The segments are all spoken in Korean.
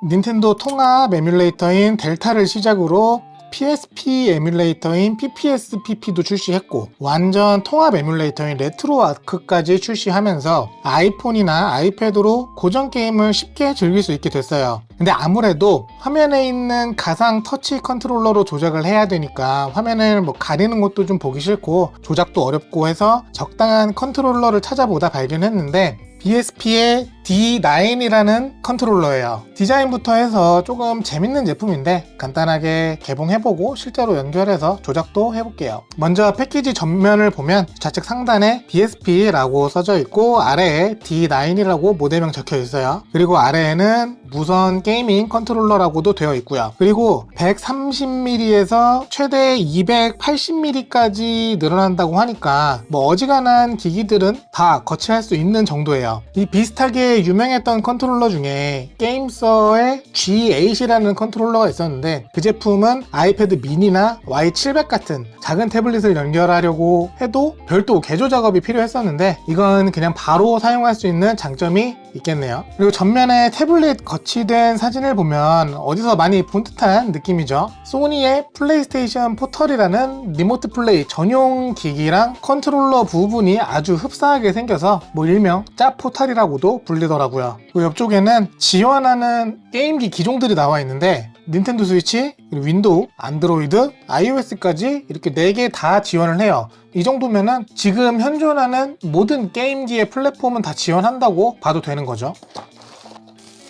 닌텐도 통합 에뮬레이터인 델타를 시작으로 PSP 에뮬레이터인 PPS PP도 출시했고 완전 통합 에뮬레이터인 레트로 아크까지 출시하면서 아이폰이나 아이패드로 고전 게임을 쉽게 즐길 수 있게 됐어요. 근데 아무래도 화면에 있는 가상 터치 컨트롤러로 조작을 해야 되니까 화면을 뭐 가리는 것도 좀 보기 싫고 조작도 어렵고 해서 적당한 컨트롤러를 찾아보다 발견했는데 BSP의 D9이라는 컨트롤러예요. 디자인부터 해서 조금 재밌는 제품인데 간단하게 개봉해보고 실제로 연결해서 조작도 해볼게요. 먼저 패키지 전면을 보면 좌측 상단에 BSP라고 써져 있고 아래에 D9이라고 모델명 적혀 있어요. 그리고 아래에는 무선 게이밍 컨트롤러라고도 되어 있고요. 그리고 130mm에서 최대 280mm까지 늘어난다고 하니까 뭐 어지간한 기기들은 다 거치할 수 있는 정도예요. 이 비슷하게 유명했던 컨트롤러 중에 게임서의 G8이라는 컨트롤러가 있었는데 그 제품은 아이패드 미니나 Y700 같은 작은 태블릿을 연결하려고 해도 별도 개조 작업이 필요했었는데 이건 그냥 바로 사용할 수 있는 장점이 있겠네요. 그리고 전면에 태블릿 거치된 사진을 보면 어디서 많이 본 듯한 느낌이죠. 소니의 플레이스테이션 포털이라는 리모트 플레이 전용 기기랑 컨트롤러 부분이 아주 흡사하게 생겨서 뭐 일명 짭 포탈이라고도 불리더라고요. 그 옆쪽에는 지원하는 게임기 기종들이 나와 있는데 닌텐도 스위치, 윈도우, 안드로이드, iOS까지 이렇게 4개 다 지원을 해요. 이 정도면은 지금 현존하는 모든 게임기의 플랫폼은 다 지원한다고 봐도 되는 거죠.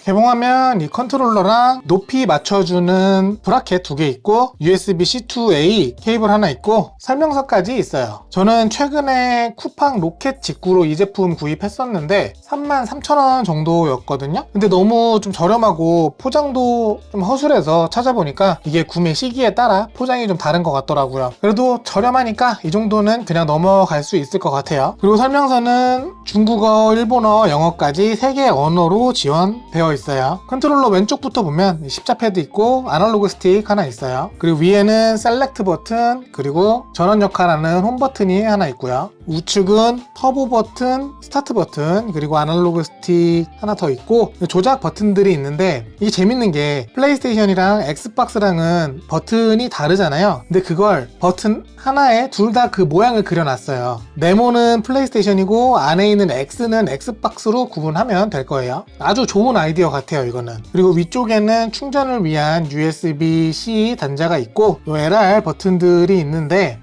개봉하면 이 컨트롤러랑 높이 맞춰주는 브라켓 두 개 있고 USB-C to A 케이블 하나 있고 설명서까지 있어요. 저는 최근에 쿠팡 로켓 직구로 이 제품 구입했었는데 33,000원 정도였거든요. 근데 너무 좀 저렴하고 포장도 좀 허술해서 찾아보니까 이게 구매 시기에 따라 포장이 좀 다른 것 같더라고요. 그래도 저렴하니까 이 정도는 그냥 넘어갈 수 있을 것 같아요. 그리고 설명서는 중국어, 일본어, 영어까지 3개 언어로 지원되어 있어요. 컨트롤러 왼쪽부터 보면 십자 패드 있고 아날로그 스틱 하나 있어요. 그리고 위에는 셀렉트 버튼 그리고 전원 역할하는 홈 버튼이 하나 있고요. 우측은 터보 버튼, 스타트 버튼 그리고 아날로그 스틱 하나 더 있고 조작 버튼들이 있는데 이게 재밌는 게 플레이스테이션이랑 엑스박스랑은 버튼이 다르잖아요. 근데 그걸 버튼 하나에 둘 다 그 모양을 그려놨어요. 네모는 플레이스테이션이고 안에 있는 X는 엑스박스로 구분하면 될 거예요. 아주 좋은 아이디어 같아요, 이거는. 그리고 위쪽에는 충전을 위한 USB-C 단자가 있고 요 LR 버튼들이 있는데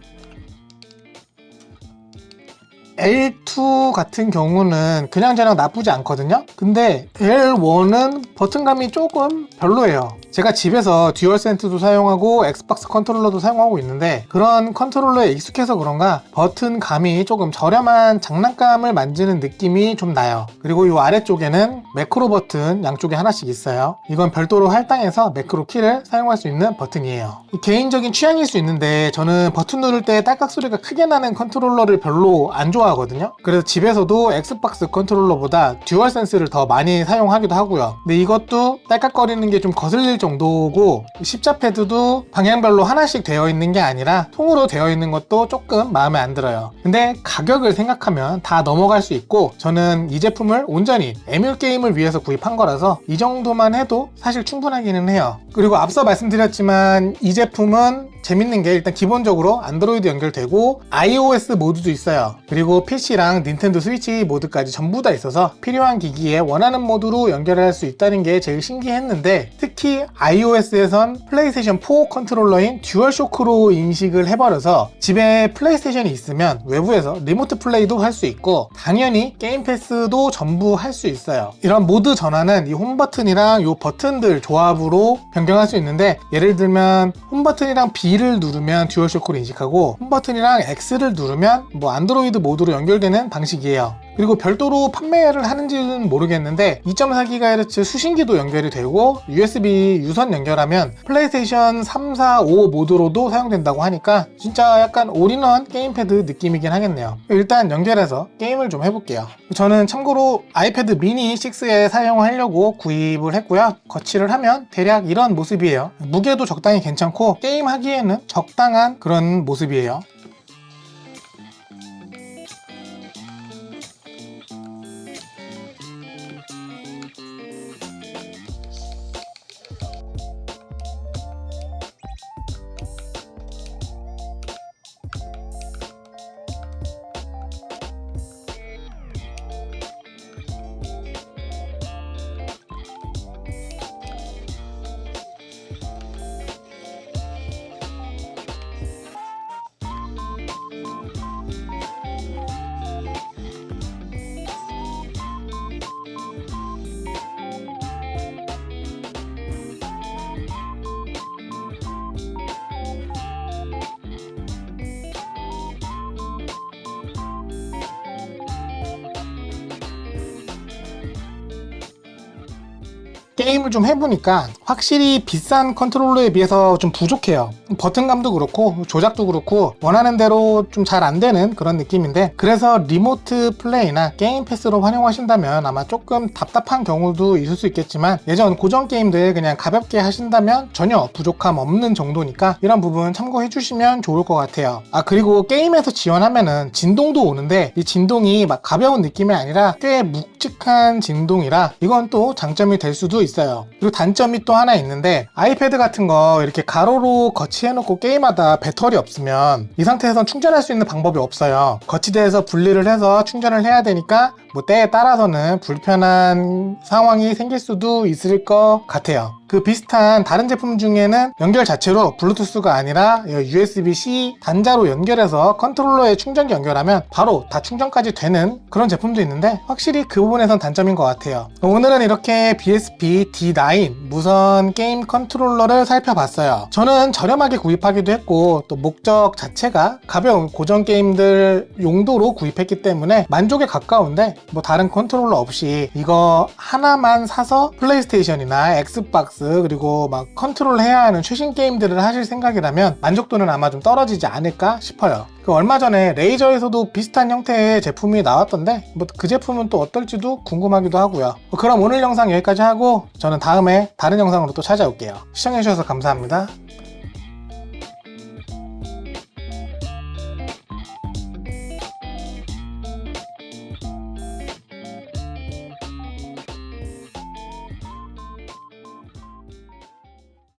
L2 같은 경우는 그냥 저냥 나쁘지 않거든요. 근데 L1은 버튼감이 조금 별로예요. 제가 집에서 듀얼센스도 사용하고 엑스박스 컨트롤러도 사용하고 있는데 그런 컨트롤러에 익숙해서 그런가 버튼 감이 조금 저렴한 장난감을 만지는 느낌이 좀 나요. 그리고 이 아래쪽에는 매크로 버튼 양쪽에 하나씩 있어요. 이건 별도로 할당해서 매크로 키를 사용할 수 있는 버튼이에요. 개인적인 취향일 수 있는데 저는 버튼 누를 때 딸깍 소리가 크게 나는 컨트롤러를 별로 안 좋아하거든요. 그래서 집에서도 엑스박스 컨트롤러보다 듀얼 센스를 더 많이 사용하기도 하고요. 근데 이것도 딸깍거리는 게 좀 거슬릴 정도 고 십자 패드도 방향별로 하나씩 되어 있는 게 아니라 통으로 되어 있는 것도 조금 마음에 안 들어요. 근데 가격을 생각하면 다 넘어갈 수 있고 저는 이 제품을 온전히 에뮬 게임을 위해서 구입한 거라서 이 정도만 해도 사실 충분하기는 해요. 그리고 앞서 말씀드렸지만 이 제품은 재밌는 게 일단 기본적으로 안드로이드 연결되고 iOS 모드도 있어요. 그리고 PC랑 닌텐도 스위치 모드까지 전부 다 있어서 필요한 기기에 원하는 모드로 연결할 수 있다는 게 제일 신기했는데 특히 iOS에선 플레이스테이션 4 컨트롤러인 듀얼쇼크로 인식을 해버려서 집에 플레이스테이션이 있으면 외부에서 리모트 플레이도 할 수 있고 당연히 게임 패스도 전부 할 수 있어요. 이런 모드 전환은 이 홈 버튼이랑 이 버튼들 조합으로 변경할 수 있는데 예를 들면 홈 버튼이랑 B를 누르면 듀얼쇼크로 인식하고 홈 버튼이랑 X를 누르면 뭐 안드로이드 모드로 연결되는 방식이에요. 그리고 별도로 판매를 하는지는 모르겠는데 2.4GHz 수신기도 연결이 되고 USB 유선 연결하면 플레이스테이션 3, 4, 5 모드로도 사용된다고 하니까 진짜 약간 올인원 게임패드 느낌이긴 하겠네요. 일단 연결해서 게임을 좀 해볼게요. 저는 참고로 아이패드 미니 6에 사용하려고 구입을 했고요. 거치를 하면 대략 이런 모습이에요. 무게도 적당히 괜찮고 게임하기에는 적당한 그런 모습이에요. 게임을 좀 해보니까 확실히 비싼 컨트롤러에 비해서 좀 부족해요. 버튼감도 그렇고 조작도 그렇고 원하는 대로 좀 잘 안 되는 그런 느낌인데 그래서 리모트 플레이나 게임 패스로 활용하신다면 아마 조금 답답한 경우도 있을 수 있겠지만 예전 고전 게임들 그냥 가볍게 하신다면 전혀 부족함 없는 정도니까 이런 부분 참고해 주시면 좋을 것 같아요. 아 그리고 게임에서 지원하면은 진동도 오는데 이 진동이 막 가벼운 느낌이 아니라 꽤 묵직한 진동이라 이건 또 장점이 될 수도 있어요. 그리고 단점이 또 하나 있는데 아이패드 같은 거 이렇게 가로로 거치해놓고 게임하다 배터리 없으면 이 상태에선 충전할 수 있는 방법이 없어요. 거치대에서 분리를 해서 충전을 해야 되니까 뭐 때에 따라서는 불편한 상황이 생길 수도 있을 것 같아요. 그 비슷한 다른 제품 중에는 연결 자체로 블루투스가 아니라 USB-C 단자로 연결해서 컨트롤러에 충전기 연결하면 바로 다 충전까지 되는 그런 제품도 있는데 확실히 그 부분에선 단점인 것 같아요. 오늘은 이렇게 BSP D9 무선 게임 컨트롤러를 살펴봤어요. 저는 저렴하게 구입하기도 했고 또 목적 자체가 가벼운 고전 게임들 용도로 구입했기 때문에 만족에 가까운데 뭐 다른 컨트롤러 없이 이거 하나만 사서 플레이스테이션이나 엑스박스 그리고 막 컨트롤 해야 하는 최신 게임들을 하실 생각이라면 만족도는 아마 좀 떨어지지 않을까 싶어요. 그 얼마 전에 레이저에서도 비슷한 형태의 제품이 나왔던데 뭐 그 제품은 또 어떨지도 궁금하기도 하고요. 뭐 그럼 오늘 영상 여기까지 하고 저는 다음에 다른 영상으로 또 찾아올게요. 시청해주셔서 감사합니다.